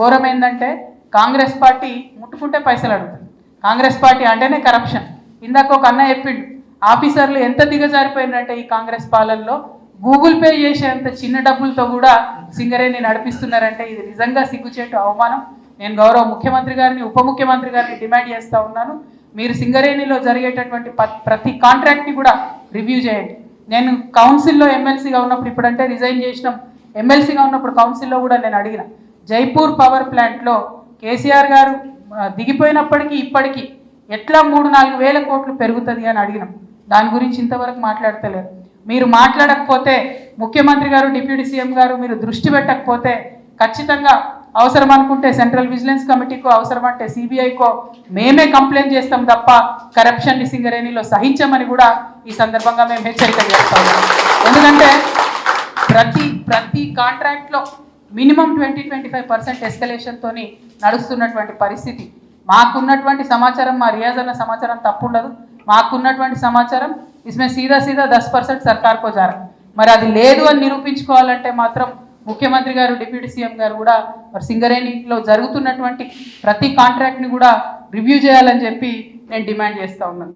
ఘోరం ఏంటంటే కాంగ్రెస్ పార్టీ ముట్టుకుంటే పైసలు అడుగుతుంది. కాంగ్రెస్ పార్టీ అంటేనే కరప్షన్ ఇందాక ఒక అన్న చెప్పిండు ఆఫీసర్లు ఎంత దిగజారిపోయిందంటే ఈ కాంగ్రెస్ పాలనలో? గూగుల్ పే చేసేంత చిన్న డబ్బులతో కూడా సింగరేణి నడిపిస్తున్నారంటే ఇది నిజంగా సిగ్గుచేటు అవమానం. నేను గౌరవ ముఖ్యమంత్రి గారిని ఉప ముఖ్యమంత్రి గారిని డిమాండ్ చేస్తూ ఉన్నాను. మీరు సింగరేణిలో జరిగేటటువంటి ప్రతి కాంట్రాక్ట్ని కూడా రివ్యూ చేయండి. నేను కౌన్సిల్లో ఎమ్మెల్సీగా ఉన్నప్పుడు ఇప్పుడంటే రిజైన్ చేసినాం. ఎమ్మెల్సీగా ఉన్నప్పుడు కౌన్సిల్లో కూడా నేను అడిగిన జైపూర్ పవర్ ప్లాంట్లో కేసీఆర్ గారు దిగిపోయినప్పటికీ ఇప్పటికీ ఎట్లా మూడు నాలుగు వేల కోట్లు పెరుగుతుంది అని అడిగినాం. దాని గురించి ఇంతవరకు మాట్లాడతలేరు. మీరు మాట్లాడకపోతే ముఖ్యమంత్రి గారు డిప్యూటీ సీఎం గారు మీరు దృష్టి పెట్టకపోతే ఖచ్చితంగా అవసరం అనుకుంటే సెంట్రల్ విజిలెన్స్ కమిటీకో అవసరం అంటే సిబిఐకో మేమే కంప్లైంట్ చేస్తాం తప్ప కరప్షన్ సింగరేణిలో సహించమని కూడా ఈ సందర్భంగా మేము హెచ్చరిక చేస్తాము ఎందుకంటే ప్రతి ప్రతి కాంట్రాక్ట్లో minimum twenty twenty five percent ఎస్కలేషన్తో నడుస్తున్నటువంటి పరిస్థితి. మాకున్నటువంటి సమాచారం మా రియాజ్ అన్న సమాచారం తప్పుండదు. మాకున్నటువంటి సమాచారం ఇస్మే సీదా సీదా దస్ పర్సెంట్ సర్కార్కో జారా. మరి అది లేదు అని నిరూపించుకోవాలంటే మాత్రం ముఖ్యమంత్రి గారు డిప్యూటీ సీఎం గారు కూడా మరి సింగరేణిలో జరుగుతున్నటువంటి ప్రతి కాంట్రాక్ట్ని కూడా రివ్యూ చేయాలని చెప్పి నేను డిమాండ్ చేస్తా ఉన్నాను.